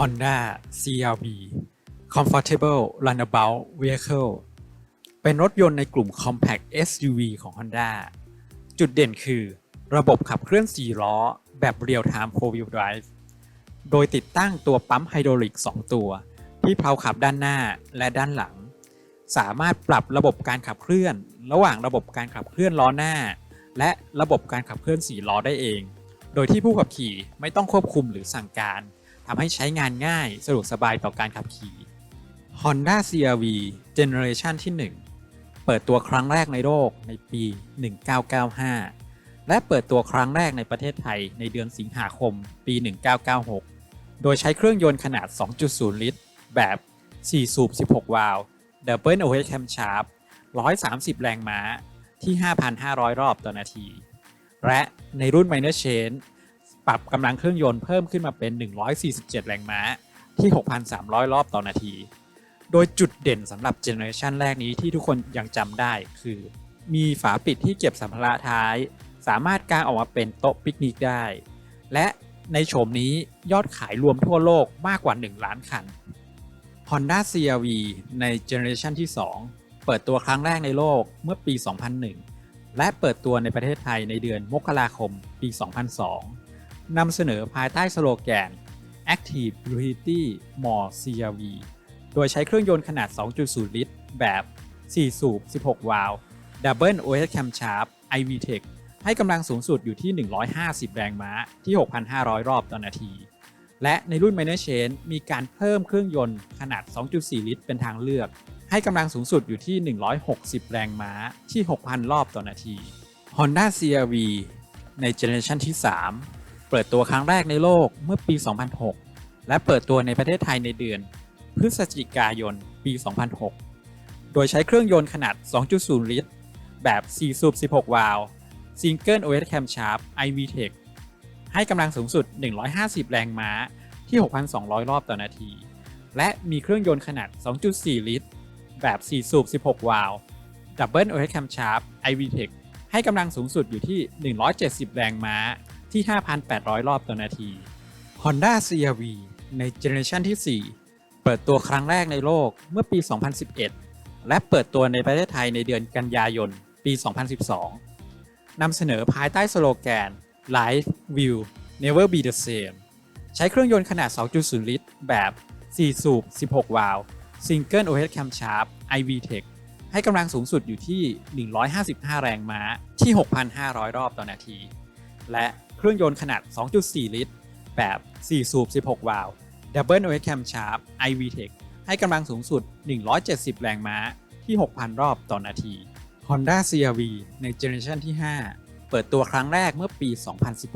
Honda CRV Comfortable Runabout Vehicle เป็นรถยนต์ในกลุ่ม Compact SUV ของ Honda จุดเด่นคือ ระบบขับเคลื่อน 4 ล้อ แบบ Real Time 4 Wheel Drive โดยติดตั้งตัวปั๊มไฮดรอลิก 2 ตัว ที่เพลาขับด้านหน้าและด้านหลัง สามารถปรับระบบการขับเคลื่อน ระหว่างระบบการขับเคลื่อนล้อหน้า และระบบการขับเคลื่อน 4 ล้อได้เอง โดยที่ผู้ขับขี่ไม่ต้องควบคุมหรือสั่งการ ทำให้ใช้งานง่ายสะดวกสบายต่อการขับขี่ Honda CRV Generation ที่ 1 เปิดตัวครั้งแรกในโลกในปี 1995 และเปิดตัวครั้งแรกในประเทศไทยในเดือนสิงหาคมปี 1996 โดยใช้เครื่องยนต์ขนาด 2.0 ลิตร แบบ 4 สูบ 16 วาล์ว Double OH Camshaft 130 แรงม้าที่ 5,500 รอบต่อนาที และในรุ่น Minor Change ปรับกำลังเครื่องยนต์เพิ่มขึ้นมาเป็น 147 แรงม้าที่ 6,300 รอบต่อนาที โดยจุดเด่นสำหรับเจเนอเรชันแรกนี้ที่ทุกคนยังจำได้คือ มีฝาปิดที่เก็บสัมภาระท้าย สามารถกางออกมาเป็นโต๊ะปิกนิกได้ และในโฉมนี้ยอดขายรวมทั่วโลกมากกว่า 1 ล้านคัน Honda CRV ในเจเนอเรชันที่ 2 เปิดตัวครั้งแรกในโลกเมื่อปี 2001 และเปิดตัวในประเทศไทยในเดือนมกราคมปี 2002 นำเสนอภายใต้สโลแกน Active Utility More CRV โดยใช้เครื่องยนต์ขนาด 2.0 ลิตร แบบ 4 สูบ 16 วาล์ว Double OS Camshaft iVTEC ให้กำลังสูงสุดอยู่ที่ 150 แรงม้าที่ 6,500 รอบต่อนาที และในรุ่น Minor Change มีการเพิ่มเครื่องยนต์ขนาด 2.4 ลิตร เป็นทางเลือก ให้กำลังสูงสุดอยู่ที่ 160 แรงม้าที่ 6,000 รอบต่อนาที Honda CRV ในเจเนอเรชันที่ 3 เปิดตัวครั้งแรกในโลกเมื่อปี 2006 และเปิดตัวในประเทศไทยในเดือน พฤศจิกายน ปี 2006 โดยใช้เครื่องยนต์ขนาด 2.0 ลิตร แบบ 4 สูบ 16 วาล์ว Single OS Camshaft iVTEC ให้กำลังสูงสุด 150 แรงม้าที่ 6,200 รอบต่อนาที และมีเครื่องยนต์ขนาด 2.4 ลิตร แบบ 4 สูบ 16 วาล์ว Double OS Camshaft iVTEC ให้กำลังสูงสุดอยู่ที่ 170 แรงม้า ที่ 5,800 รอบต่อนาที Honda CRV ในเจเนอเรชันที่ 4 เปิดตัวครั้งแรกในโลกเมื่อปี 2011 และเปิดตัวในประเทศไทยในเดือนกันยายน ปี 2012 นำเสนอภายใต้สโลแกน Life Will Never Be the Same ใช้เครื่องยนต์ขนาด 2.0 ลิตร แบบ 4 สูบ 16 วาล์ว Single OS Camshaft iVTEC ให้กำลังสูงสุดอยู่ที่ 155 แรงม้าที่ 6,500 รอบต่อนาที และ เครื่องยนต์ขนาด 2.4 ลิตร แบบ 4 สูบ 16 วาล์ว Double OS Camshaft iVTEC ให้กำลังสูงสุด 170 แรงม้าที่ 6,000 รอบต่อนาที Honda CRV ในเจเนอเรชันที่ 5 เปิดตัวครั้งแรกเมื่อปี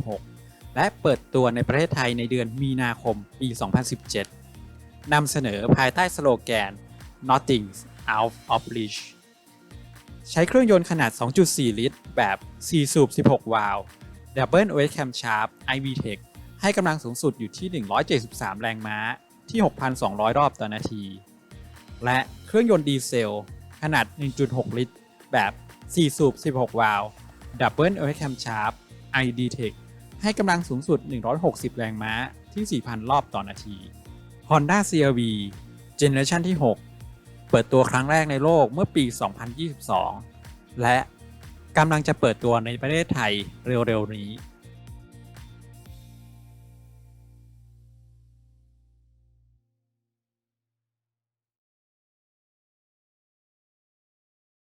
2016 และเปิดตัวในประเทศไทยในเดือนมีนาคมปี 2017 นำเสนอภายใต้สโลแกน Nothing out of reach ใช้เครื่องยนต์ขนาด 2.4 ลิตร แบบ 4 สูบ 16 วาล์ว Double OS Camshaft iVTEC ให้กำลังสูงสุดอยู่ที่ 173 แรงม้าที่ 6,200 รอบต่อนาที และเครื่องยนต์ดีเซล ขนาด 1.6 ลิตร แบบ 4 สูบ 16 วาล์ว Double OS Camshaft iDTEC ให้กำลังสูงสุด 160 แรงม้าที่ 4,000 รอบต่อนาที Honda CRV Generation ที่ 6 เปิดตัวครั้งแรกในโลกเมื่อปี 2022 และ กำลังจะเปิดตัวในประเทศไทยเร็วๆนี้